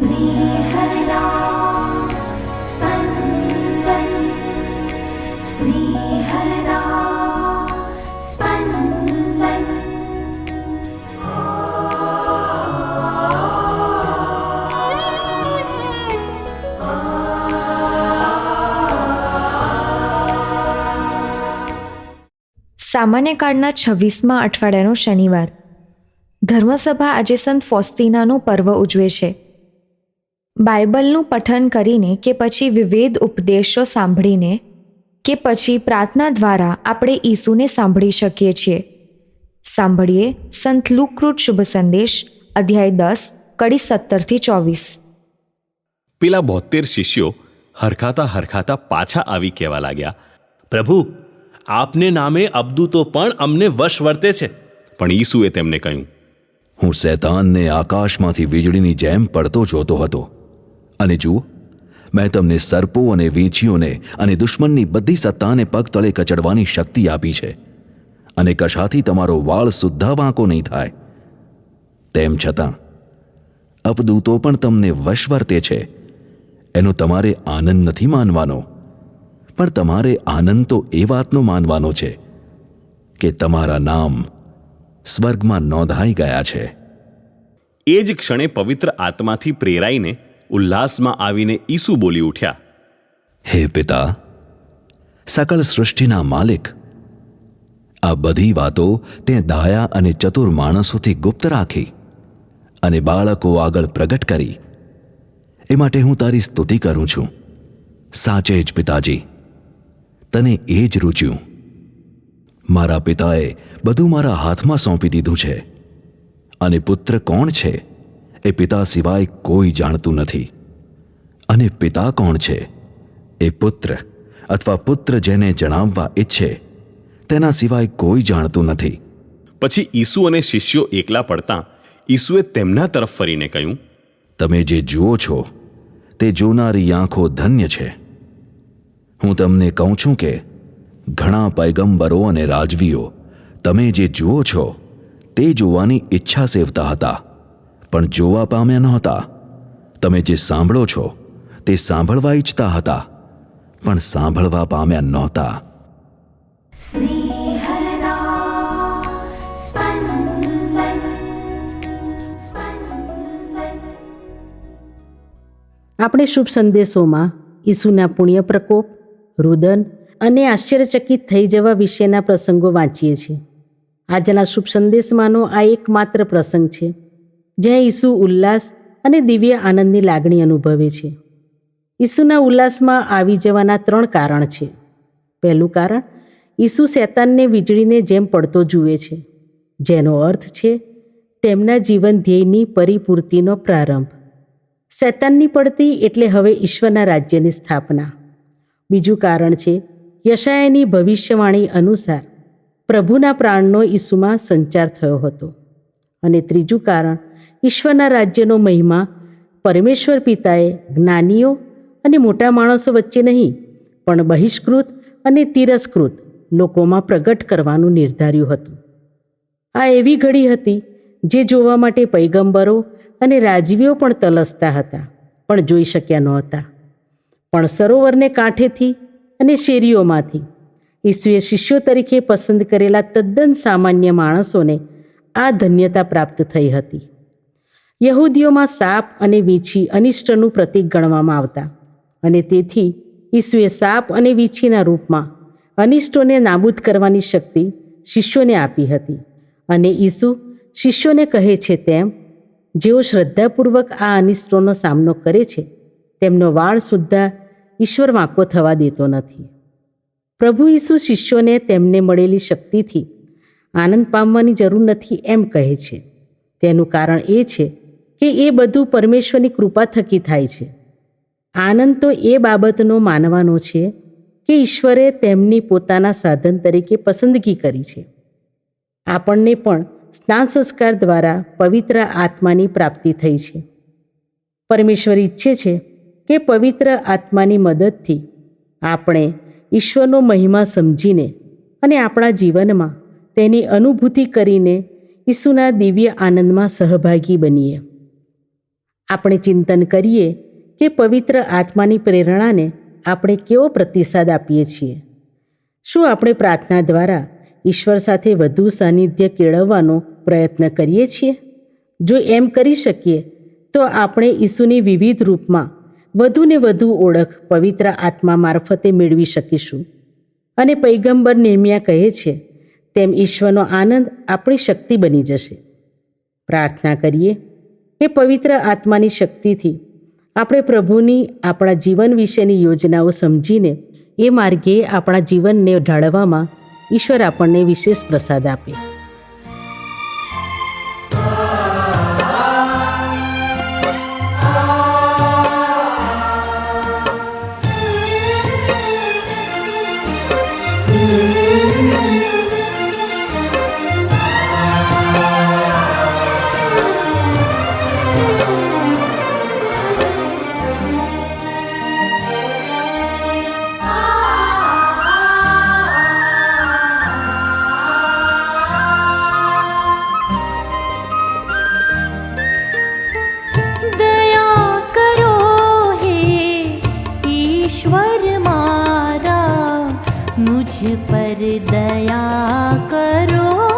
स्नेहदा स्पन्दन् स्नेहदा स्पन्दन् સામાન્ય કાળના છવ્વીસમાં અઠવાડિયાનો શનિવાર ધર્મસભા આજે સંત ફોસ્તીનાનું પર્વ ઉજવે છે બાઇબલનું પઠન કરીને કે પછી વિવિધ ઉપદેશો સાંભળીને કે પછી પ્રાર્થના દ્વારા આપણે ઈસુને સાંભળી શકીએ છીએ. સાંભળીએ સંત લુકૃત શુભ સંદેશ અધ્યાય દસ કડી સત્તરથી ચોવીસ. પેલા બોતેર શિષ્યો હરખાતા હરખાતા પાછા આવી કહેવા લાગ્યા પ્રભુ આપને નામે અબદૂતો પણ અમને વશ વર્તે છે. પણ ઈસુએ તેમને કહ્યું હું શૈતાનને આકાશમાંથી વીજળીની જેમ પડતો જોતો હતો. અને જુઓ, મેં તમને સર્પો અને વીંછીઓને અને દુશ્મનની બધી સત્તાને પગ તળે કચડવાની શક્તિ આપી છે. અને કશાથી તમારો વાળ સુદ્ધા વાંકો નહીં થાય. તેમ છતાં, અપદૂતો પણ તમને વશ વર્તે છે. એનો તમારે આનંદ નથી માનવાનો. પણ તમારે આનંદ તો એ વાતનો માનવાનો છે કે તમારા નામ સ્વર્ગમાં નોંધાઈ ગયા છે. એ જ ક્ષણે પવિત્ર આત્માથી પ્રેરાઈને ઉલ્લાસમાં આવીને ઈસુ બોલી ઉઠ્યા, હે પિતા, સકળ સૃષ્ટિના માલિક, આ બધી વાતો તે દાયા અને ચતુર માણસોથી ગુપ્ત રાખી અને બાળકો આગળ પ્રગટ કરી. એ માટે હું તારી સ્તુતિ કરું છું. સાચે જ પિતાજી, તને એ જ રૂચ્યું. મારા પિતાએ બધું મારા હાથમાં સોંપી દીધું છે અને પુત્ર કોણ છે એ પિતા સિવાય કોઈ જાણતું નથી. અને પિતા કોણ છે? એ પુત્ર અથવા પુત્ર જેને જણાવવા ઈચ્છે તેના સિવાય કોઈ જાણતું નથી. પછી ઈસુ અને શિષ્યો એકલા પડતા ઈસુએ તેમના તરફ ફરીને કહ્યું તમે જે જુઓ છો તે જોનારી આંખો ધન્ય છે. હું તમને કહું છું કે ઘણા પૈગંબરો અને રાજવીઓ તમે જે જુઓ છો તે જોવાની ઈચ્છા સેવતા હતા. પણ જોવા પામ્યા નહોતા. તમે જે સાંભળો છો તે સાંભળવા ઈચ્છતા હતા પણ સાંભળવા પામ્યા નહોતા. આપણે શુભ સંદેશોમાં ઈસુના પુણ્ય પ્રકોપ રુદન અને આશ્ચર્યચકિત થઈ જવા વિશેના પ્રસંગો વાંચીએ છીએ. આજના શુભ સંદેશમાંનો આ એકમાત્ર પ્રસંગ છે. જ્યાં ઈસુ ઉલ્લાસ અને દિવ્ય આનંદની લાગણી અનુભવે છે. ઈસુના ઉલ્લાસમાં આવી જવાના ત્રણ કારણ છે. પહેલું કારણ, ઈસુ શેતાનને વીજળીને જેમ પડતો જુએ છે. જેનો અર્થ છે, તેમના જીવન ધ્યેયની પરિપૂર્તિનો પ્રારંભ. શૈતાનની પડતી એટલે હવે ઈશ્વરના રાજ્યની સ્થાપના. બીજું કારણ છે, યશાયાની ભવિષ્યવાણી અનુસાર પ્રભુના પ્રાણનો ઈસુમાં સંચાર થયો હતો. અને ત્રીજું કારણ ઈશ્વરના રાજ્યનો મહિમા, પરમેશ્વર પિતાએ જ્ઞાનીઓ અને મોટા માણસો વચ્ચે નહીં, પણ બહિષ્કૃત અને તિરસ્કૃત લોકોમાં પ્રગટ કરવાનું નિર્ધાર્યું હતું. આ એવી ઘડી હતી જે જોવા માટે પૈગંબરો અને રાજવીઓ પણ તલસતા હતા, પણ જોઈ શક્યા નહોતા. પણ સરોવરને કાંઠેથી અને શેરીઓમાંથી ઈસુએ શિષ્યો તરીકે પસંદ કરેલા તદ્દન સામાન્ય માણસોને આ ધન્યતા પ્રાપ્ત થઈ હતી. યહૂદીઓમાં સાપ અને વીછી અનિષ્ટનું પ્રતીક ગણવામાં આવતા. અને તેથી ઈસુએ સાપ અને વીછીના રૂપમાં અનિષ્ટોને નાબૂદ કરવાની શક્તિ શિષ્યોને આપી હતી. અને ઈસુ શિષ્યોને કહે છે તેમ, જેઓ શ્રદ્ધાપૂર્વક આ અનિષ્ટોનો સામનો કરે છે, તેમનો વાળ સુદ્ધા ઈશ્વર વાંકો થવા દેતો નથી. પ્રભુ ઈસુ શિષ્યોને તેમને મળેલી શક્તિથી આનંદ પામવાની જરૂર નથી એમ કહે છે. તેનું કારણ એ છે કે એ બધું પરમેશ્વરની કૃપા થકી થાય છે. આનંદ તો એ બાબતનો માનવાનો છે કે ઈશ્વરે તેમની પોતાના સાધન તરીકે પસંદગી કરી છે. આપણને પણ સ્નાન સંસ્કાર દ્વારા પવિત્ર આત્માની પ્રાપ્તિ થઈ છે. પરમેશ્વર ઈચ્છે છે કે પવિત્ર આત્માની મદદથી આપણે ઈશ્વરનો મહિમા સમજીને અને આપણા જીવનમાં તેની અનુભૂતિ કરીને ઈસુના દિવ્ય આનંદમાં સહભાગી બનીએ. આપણે ચિંતન કરીએ કે પવિત્ર આત્માની પ્રેરણાને આપણે કેવો પ્રતિસાદ આપીએ છીએ? શું આપણે પ્રાર્થના દ્વારા ઈશ્વર સાથે વધુ સાનિધ્ય કેળવવાનો પ્રયત્ન કરીએ છીએ? જો એમ કરી શકીએ, તો આપણે ઈસુની વિવિધ રૂપમાં વધુને વધુ ઓળખ પવિત્ર આત્મા મારફતે મેળવી શકીશું. અને પૈગંબર નેમિયા કહે છે, તેમ ઈશ્વરનો આનંદ આપણી શક્તિ બની જશે. પ્રાર્થના કરીએ. કે પવિત્ર આત્માની શક્તિથી આપણે પ્રભુની આપણા જીવન વિશેની યોજનાઓ સમજીને એ માર્ગે આપણા જીવનને ઢાળવામાં ઈશ્વર આપણને વિશેષ પ્રસાદ આપે. दया मुझ पर दया करो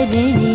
ഹരിണി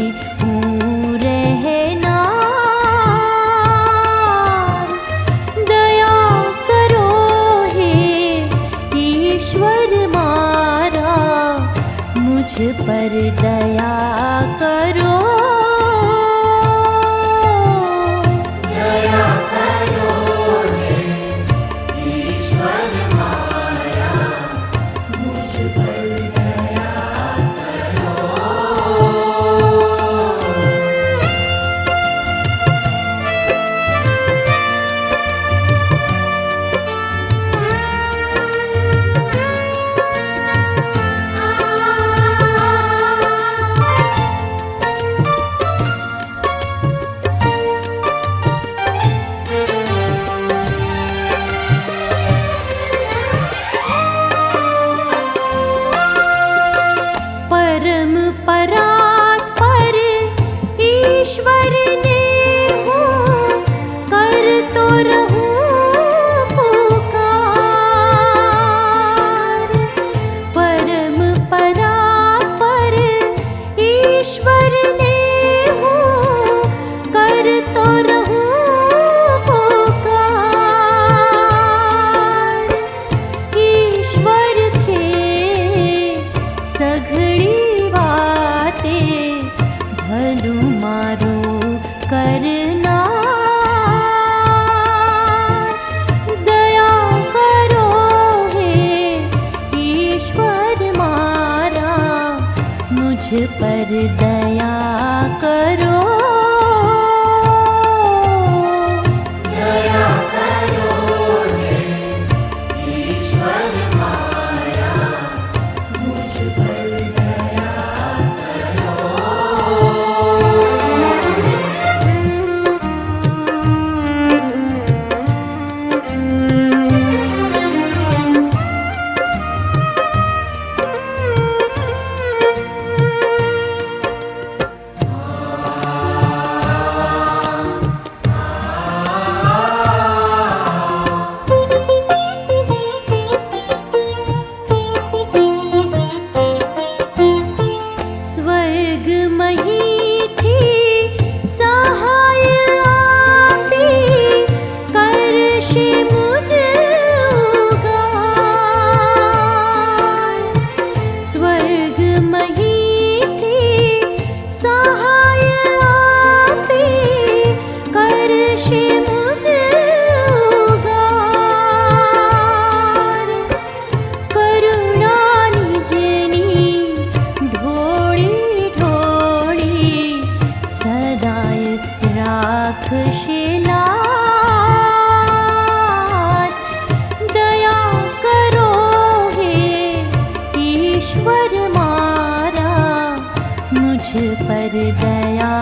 मुझ पर दया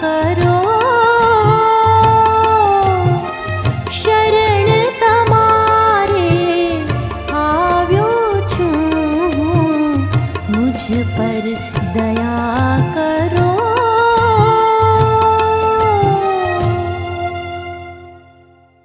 करो।